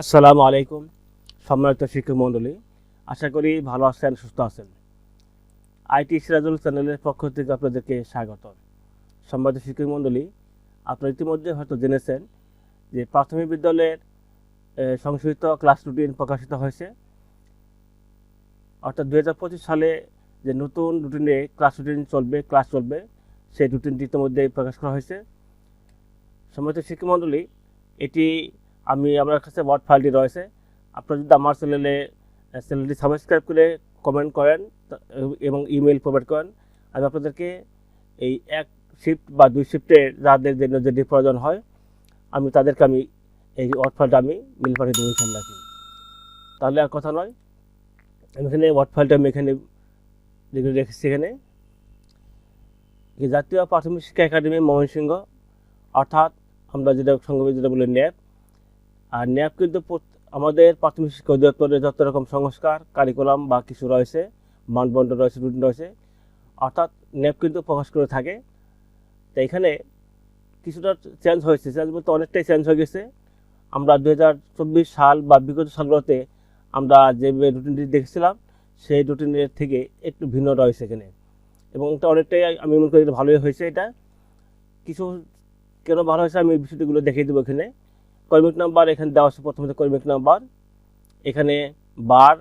আসসালামু আলাইকুম, সম্মানিত শিক্ষক মণ্ডলী। আশা করি ভালো আছেন, সুস্থ আছেন। আইটি সিরাজুল চ্যানেলের পক্ষ থেকে আপনাদেরকে স্বাগত। সম্মানিত শিক্ষক মণ্ডলী, আপনারা ইতিমধ্যে হয়তো জেনেছেন যে প্রাথমিক বিদ্যালয়ের সংশোধিত ক্লাস রুটিন প্রকাশিত হয়েছে। অর্থাৎ দু হাজার পঁচিশ সালে যে নতুন রুটিনে ক্লাস রুটিন চলবে, ক্লাস চলবে, সেই রুটিনটি ইতিমধ্যে প্রকাশ করা হয়েছে। সম্মানিত শিক্ষক মণ্ডলী, এটি আমি আমার কাছে ওয়ার্ড ফাইলটি রয়েছে। আপনারা যদি আমার চ্যানেলে চ্যানেলটি সাবস্ক্রাইব করে কমেন্ট করেন এবং ইমেল প্রোভাইড করেন, আমি আপনাদেরকে এই এক শিফট বা দুই শিফটে যাদের জন্য যেটি প্রয়োজন হয়, আমি তাদেরকে আমি এই ওয়ার্ড ফাইলটা আমি মিল পাঠিয়ে দেবো রাখি তাহলে আর কথা নয়। আমি এখানে ওয়ার্ড ফাইলটা আমি এখানে রেখেছি এখানে। জাতীয় প্রাথমিক শিক্ষা একাডেমি ময়মনসিংহ, অর্থাৎ আমরা যেটা সংক্ষেপে যেটা বলি ন্যাপ। আর ন্যাপ কিন্তু আমাদের প্রাথমিক শিক্ষা অধিদপ্তরের যত রকম সংস্কার কারিকুলাম বা কিছু রয়েছে, মানদণ্ড রয়েছে রুটিন রয়েছে, অর্থাৎ ন্যাপ কিন্তু প্রকাশ করে থাকে। তো এখানে কিছুটা চেঞ্জ হয়েছে। চেঞ্জ বলতে অনেকটাই চেঞ্জ হয়ে গেছে। আমরা দু হাজার চব্বিশ সাল বা বিগত সালগুলোতে আমরা যে রুটিনটি দেখেছিলাম, সেই রুটিনের থেকে একটু ভিন্ন রয়েছে এখানে। এবং এটা অনেকটাই আমি মনে করি ভালোই হয়েছে এটা। কিছু কেন ভালো হয়েছে আমি বিষয়টিগুলো দেখিয়ে দেবো এখানে। কর্মিক নাম্বার, এখানে দেওয়া আছে প্রথমত কর্মিক নাম্বার, এখানে বার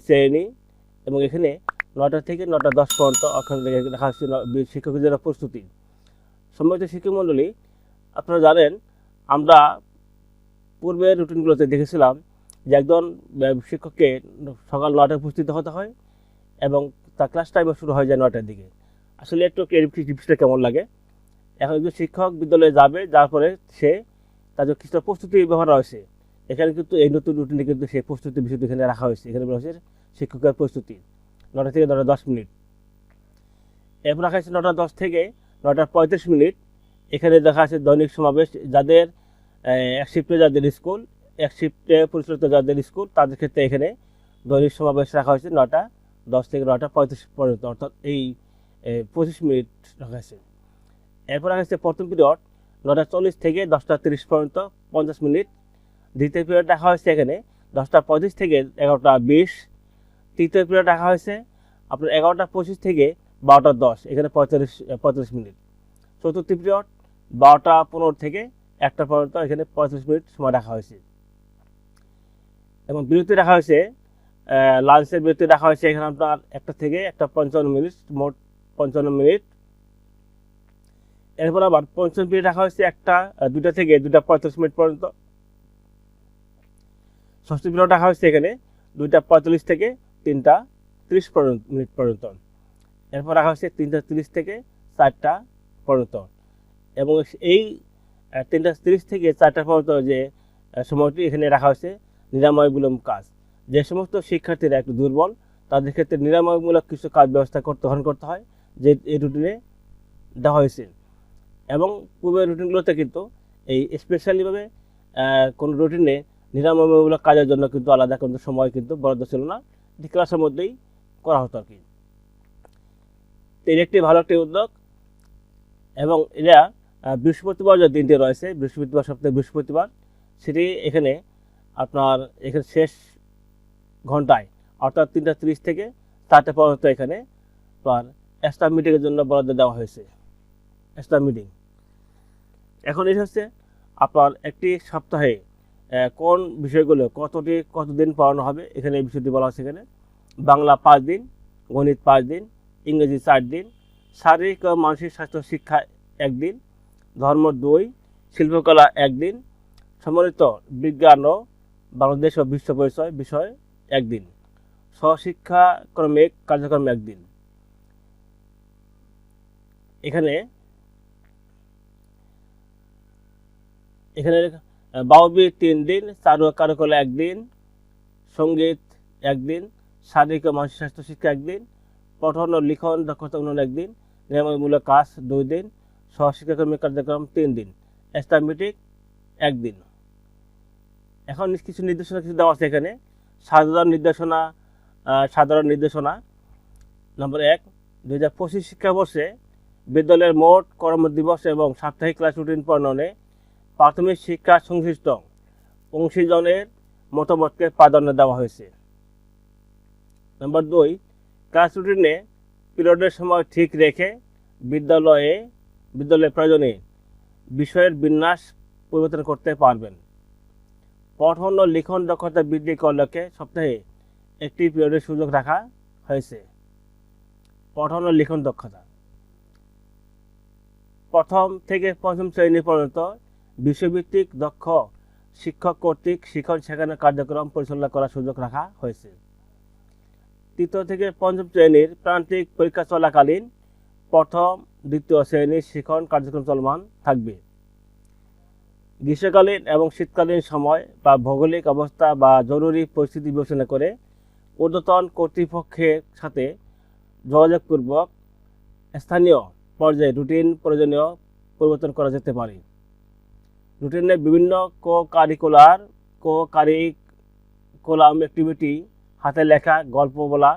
শ্রেণি, এবং এখানে নটা থেকে নটা দশ পর্যন্ত লেখা- লেখা হচ্ছে বি- শিক্ষকদের প্রস্তুতি। সম্মানিত শিক্ষক মণ্ডলী আপনারা জানেন, আমরা পূর্বের রুটিনগুলোতে দেখেছিলাম যে একজন শিক্ষককে সকাল নটায় উপস্থিত হতে হয়, এবং তার ক্লাস টাইমও শুরু হয়ে যায় নটার দিকে। আসলে একটু কেমন লাগে? এখন একজন শিক্ষক বিদ্যালয়ে যাবে যার পরে সে তার জন্য কিছুটা প্রস্তুতি ব্যবহার রয়েছে এখানে কিন্তু এই নতুন রুটিনে কিন্তু সেই প্রস্তুতি বিষয়টি এখানে রাখা হয়েছে। এখানে বলা হয়েছে শিক্ষকের প্রস্তুতি। নটা থেকে নটা দশ মিনিট। এরপর রাখা হয়েছে নটা দশ থেকে নটা পঁয়ত্রিশ মিনিট। এখানে দেখা আছে দৈনিক সমাবেশ যাদের এক শিফটে যাদের স্কুল, এক শিফটে পরিচালিত যাদের স্কুল, তাদের ক্ষেত্রে এখানে দৈনিক সমাবেশ রাখা হয়েছে নটা দশ থেকে নটা পঁয়ত্রিশ পর্যন্ত। অর্থাৎ এই পঁচিশ মিনিট রাখা হয়েছে। এরপর রাখা হয়েছে প্রথম পিরিয়ড। নটা চল্লিশ থেকে দশটা তিরিশ পর্যন্ত পঞ্চাশ মিনিট। দ্বিতীয় পিরিয়ড রাখা হয়েছে এখানে দশটা পঁচিশ থেকে এগারোটা বিশ। তৃতীয় পিরিয়ড রাখা হয়েছে আপনার এগারোটা পঁচিশ থেকে বারোটা দশ, এখানে পঁয়তাল্লিশ পঁয়তাল্লিশ মিনিট। চতুর্থ পিরিয়ড বারোটা পনেরো থেকে একটা পর্যন্ত এখানে পঁয়তাল্লিশ মিনিট সময় রাখা হয়েছে। এবং বিরতি রাখা হয়েছে লাঞ্চের বিরতি রাখা হয়েছে, এখানে আপনার একটা থেকে একটা পঞ্চান্ন মিনিট, মোট পঞ্চান্ন মিনিট। এরপর আবার পঞ্চম পিরিয়ড রাখা হয়েছে একটা দুটা থেকে দুটা পঁয়তাল্লিশ মিনিট পর্যন্ত। ষষ্ঠ পিরিয়ড রাখা হয়েছে এখানে, দুইটা পঁয়তাল্লিশ থেকে তিনটা ত্রিশ পর্যন্ত, মিনিট পর্যন্ত। এরপর রাখা হয়েছে তিনটা তিরিশ থেকে চারটা পর্যন্ত। এবং এই তিনটা তিরিশ থেকে চারটা পর্যন্ত যে সময়টি এখানে রাখা হয়েছে, নিরাময়মূলক কাজ। যে সমস্ত শিক্ষার্থীরা একটু দুর্বল, তাদের ক্ষেত্রে নিরাময়মূলক কিছু কাজ ব্যবস্থা করতে গ্রহণ করতে হয়, যে, এই রুটিনে দেওয়া হয়েছে। এবং পূর্বের রুটিনগুলোতে কিন্তু এই স্পেশালিভাবে কোনো রুটিনে নিরাময়মূলক কাজের জন্য কিন্তু আলাদা কিন্তু সময় কিন্তু বরাদ্দ ছিল না। এটি ক্লাসের মধ্যেই করা হতো আর কি এর একটি ভালো একটি উদ্যোগ। এবং এরা বৃহস্পতিবার যে দিনটি রয়েছে, বৃহস্পতিবার সপ্তাহে বৃহস্পতিবার, সেটি এখানে আপনার এখানে শেষ ঘন্টায়, অর্থাৎ তিনটা তিরিশ থেকে চারটে পর্যন্ত এখানে আপনার এক্সট্রা মিটিংয়ের জন্য বরাদ্দ দেওয়া হয়েছে। এক্সট্রা মিটিং এখন এটা হচ্ছে আপনার একটি সপ্তাহে কোন বিষয়গুলো কতটি, কতদিন পড়ানো হবে? এখানে এই বিষয়টি বলা হচ্ছে এখানে। বাংলা পাঁচ দিন, গণিত পাঁচ দিন, ইংরেজি চার দিন, শারীরিক ও মানসিক স্বাস্থ্য শিক্ষা একদিন ধর্ম দুই, শিল্পকলা একদিন সম্মিলিত বিজ্ঞান ও বাংলাদেশ ও বিশ্ব পরিচয় বিষয় একদিন স্বশিক্ষাক্রমিক কার্যক্রম একদিন এখানে এখানে বাউবি তিন দিন চারু কারুকলা একদিন, সংগীত একদিন, শারীরিক ও মানসিক স্বাস্থ্য শিক্ষা একদিন, পঠন ও লিখন দক্ষতা উন্নয়ন একদিন, নিরাময়মূলক কাজ দুই দিন সহশিক্ষাকর্মী কার্যক্রম তিন দিন এস্টামিটিক একদিন। এখন কিছু নির্দেশনা, কিছু দেওয়া আছে এখানে। সাধারণ নির্দেশনা সাধারণ নির্দেশনা। নম্বর এক দু হাজার পঁচিশ শিক্ষাবর্ষে বিদ্যালয়ের মোট কর্মদিবস এবং সাপ্তাহিক ক্লাস রুটিন প্রণয়নে প্রাথমিক শিক্ষা সংশ্লিষ্ট অংশীজনের মতামতকে প্রাধান্য দেওয়া হয়েছে। নম্বর দুই, ক্লাস রুটিনে পিরিয়ডের সময় ঠিক রেখে বিদ্যালয়ে, বিদ্যালয়ের প্রয়োজনে বিষয়ের বিন্যাস পরিবর্তন করতে পারবেন। পঠন ও লিখন দক্ষতা বৃদ্ধি করলকে সপ্তাহে একটি পিরিয়ডের সুযোগ রাখা হয়েছে। পঠন ও লিখন দক্ষতা। প্রথম থেকে পঞ্চম শ্রেণি পর্যন্ত বিশ্বভিত্তিক দক্ষ শিক্ষক কর্তৃক শিক্ষণ শেখানোর কার্যক্রম পরিচালনা করার সুযোগ রাখা হয়েছে। তৃতীয় থেকে পঞ্চম শ্রেণির প্রান্তিক পরীক্ষা চলাকালীন প্রথম, দ্বিতীয় শ্রেণির শিক্ষণ কার্যক্রম চলমান থাকবে। গ্রীষ্মকালীন এবং শীতকালীন সময় বা ভৌগোলিক অবস্থা বা জরুরি পরিস্থিতি বিবেচনা করে ঊর্ধ্বতন কর্তৃপক্ষের সাথে যোগাযোগপূর্বক স্থানীয় পর্যায়ে রুটিন প্রয়োজনীয় পরিবর্তন করা যেতে পারে। রুটিনে বিভিন্ন co curricular co curriculum activity হাতে লেখা, গল্প বলা,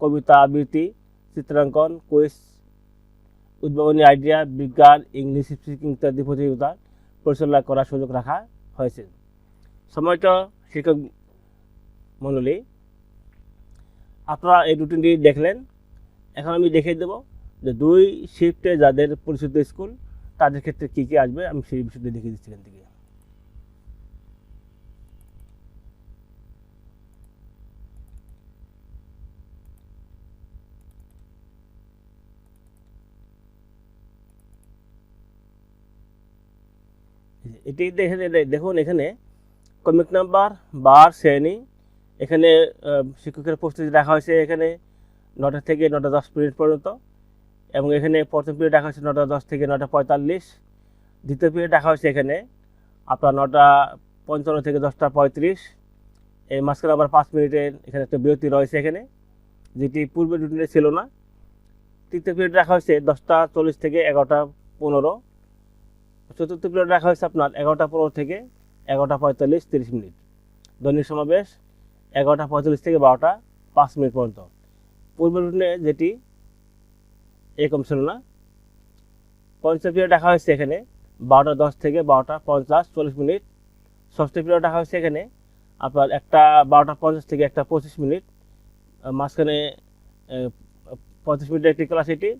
কবিতা, আবৃত্তি, চিত্রাঙ্কন কুইজ উদ্ভাবনী আইডিয়া বিজ্ঞান, ইংলিশ স্পিকিং ইত্যাদি প্রতিযোগিতা পরিচালনা করার সুযোগ রাখা হয়েছে। সময়টা শিক্ষক মণ্ডলী, আপনারা এই রুটিনটি দেখলেন। এখন আমি দেখিয়ে দেবো যে দুই শিফটে যাদের পরিচিত স্কুল তাদের ক্ষেত্রে কী কী আসবে, আমি সেই বিষয়টি দেখিয়ে দিচ্ছি এখান থেকে। এটি দেখে দেখুন এখানে কমিক নাম্বার, বার, শ্রেণি। এখানে শিক্ষকের প্রস্তুতি রাখা হয়েছে এখানে নটা থেকে নটা দশ মিনিট পর্যন্ত। এবং এখানে প্রথম পিরিয়ড রাখা হয়েছে নটা দশ থেকে নটা পঁয়তাল্লিশ। দ্বিতীয় পিরিয়ড রাখা হয়েছে এখানে আপনার নটা পঞ্চান্ন থেকে দশটা পঁয়ত্রিশ। এই মাঝখানে আবার পাঁচ মিনিটের এখানে একটা বিরতি রয়েছে এখানে, যেটি পূর্বে রুটিনে ছিল না। তৃতীয় পিরিয়ড রাখা হয়েছে দশটা চল্লিশ থেকে এগারোটা পনেরো। চতুর্থ পিরিয়ড রাখা হয়েছে আপনার এগারোটা পনেরো থেকে এগারোটা পঁয়তাল্লিশ তিরিশ মিনিট। দৈনিক সমাবেশ এগারোটা পঁয়তাল্লিশ থেকে বারোটা পাঁচ মিনিট পর্যন্ত। পূর্ব রুটিনে যেটি এরকম ছিল না। পঞ্চম পিরিয়ড রাখা হয়েছে এখানে, বারোটা দশ থেকে বারোটা পঞ্চাশ চল্লিশ মিনিট। ষষ্ঠ পিরিয়ড রাখা হয়েছে এখানে, আপনার একটা বারোটা পঞ্চাশ থেকে একটা পঁচিশ মিনিট। মাঝখানে পঁচিশ মিনিটের একটি ক্লাস এটি।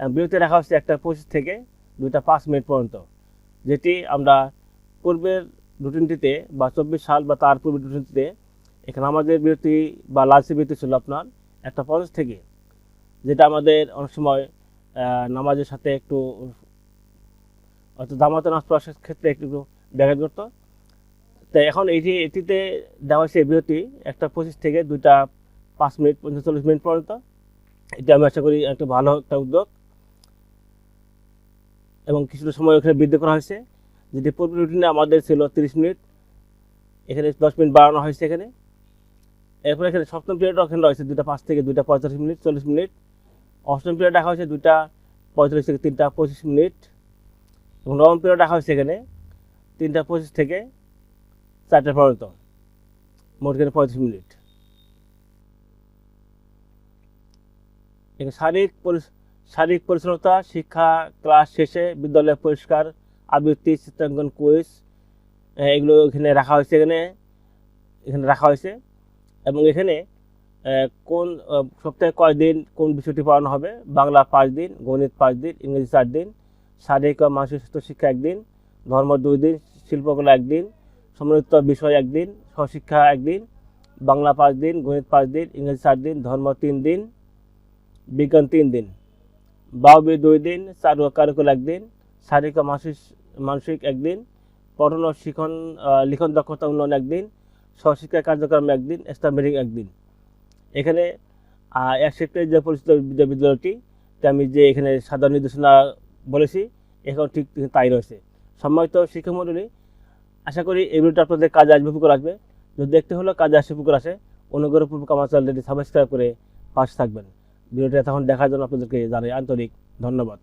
বিরতি রাখা হচ্ছে একটা পঁচিশ থেকে দুইটা পাঁচ মিনিট পর্যন্ত, যেটি আমরা পূর্বের রুটিনটিতে বা চব্বিশ সাল বা তার পূর্বের রুটিনটিতে এখানে আমাদের বিরতি বা লালচি বিরতি ছিল আপনার একটা পঞ্চাশ থেকে যেটা আমাদের অনেক সময় নামাজের সাথে একটু হয়তো জামাতে নাচ পড়ার ক্ষেত্রে একটু ব্যাঘাত করতো তাই এখন এইটি এটিতে দেওয়া হয়েছে বিরতি, একটা পঁচিশ থেকে দুইটা পাঁচ মিনিট পঞ্চল্লিশ মিনিট পর্যন্ত, এটা আমি আশা করি একটা ভালো একটা উদ্যোগ। এবং কিছুটা সময় ওখানে বৃদ্ধি করা হয়েছে। যেটি পূর্ব রুটিনে আমাদের ছিল তিরিশ মিনিট, এখানে দশ মিনিট বাড়ানো হয়েছে এখানে। এরপরে এখানে সপ্তম পিরিয়ড ওখানে রয়েছে দুইটা পাঁচ থেকে দুইটা পঁয়তাল্লিশ মিনিট, চল্লিশ মিনিট। অষ্টম পিরিয়ড রাখা হয়েছে দুটা পঁয়তাল্লিশ থেকে তিনটা পঁচিশ মিনিট এবং নবম পিরিয়ড রাখা হয়েছে এখানে তিনটা পঁচিশ থেকে চারটা পর্যন্ত। মোট এখানে পঁয়ত্রিশ মিনিট। এখানে শারীরিক শারীরিক পরিচ্ছন্নতা, শিক্ষা, ক্লাস শেষে বিদ্যালয় পরিষ্কার, আবৃত্তি, চিত্রাঙ্কন কুইজ এগুলো এখানে রাখা হয়েছে এখানে। এখানে রাখা হয়েছে এবং এখানে কোন সপ্তাহে কয়দিন কোন বিষয়টি পড়ানো হবে? বাংলা পাঁচ দিন, গণিত পাঁচ দিন, ইংরেজি চার দিন, শারীরিক ও মানসিক স্বাস্থ্য শিক্ষা একদিন ধর্ম দুই দিন, শিল্পকলা একদিন সমৃদ্ধ বিষয় একদিন স্বশিক্ষা একদিন বাংলা পাঁচ দিন, গণিত পাঁচ দিন, ইংরেজি চার দিন, ধর্ম তিন দিন, বিজ্ঞান তিন দিন। বাউবি দুই দিন, চারু কারিকুল একদিন শারীরিক ও মানসিক মানসিক একদিন পঠন ও শিখন লিখন দক্ষতা উন্নয়ন একদিন স্বশিক্ষা কার্যক্রম একদিন স্টাম্বেরিং একদিন এখানে এক শিফটের যে পরিচিত বিদ্যা- বিদ্যালয়টি আমি যে এখানে সাধারণ নির্দেশনা বলেছি এখন ঠিক তাই রয়েছে। সম্মানিত শিক্ষামণ্ডলী, আশা করি এই ভিডিওটা আপনাদের কাজে আসবে পুকুর আসবে। যদি দেখতে হলো কাজে আসবে পুকুর আসে অনুগ্রহপূর্বক আমার চ্যানেলটি সাবস্ক্রাইব করে পাশে থাকবেন। ভিডিওটা তখন দেখার জন্য আপনাদেরকে জানাই আন্তরিক ধন্যবাদ।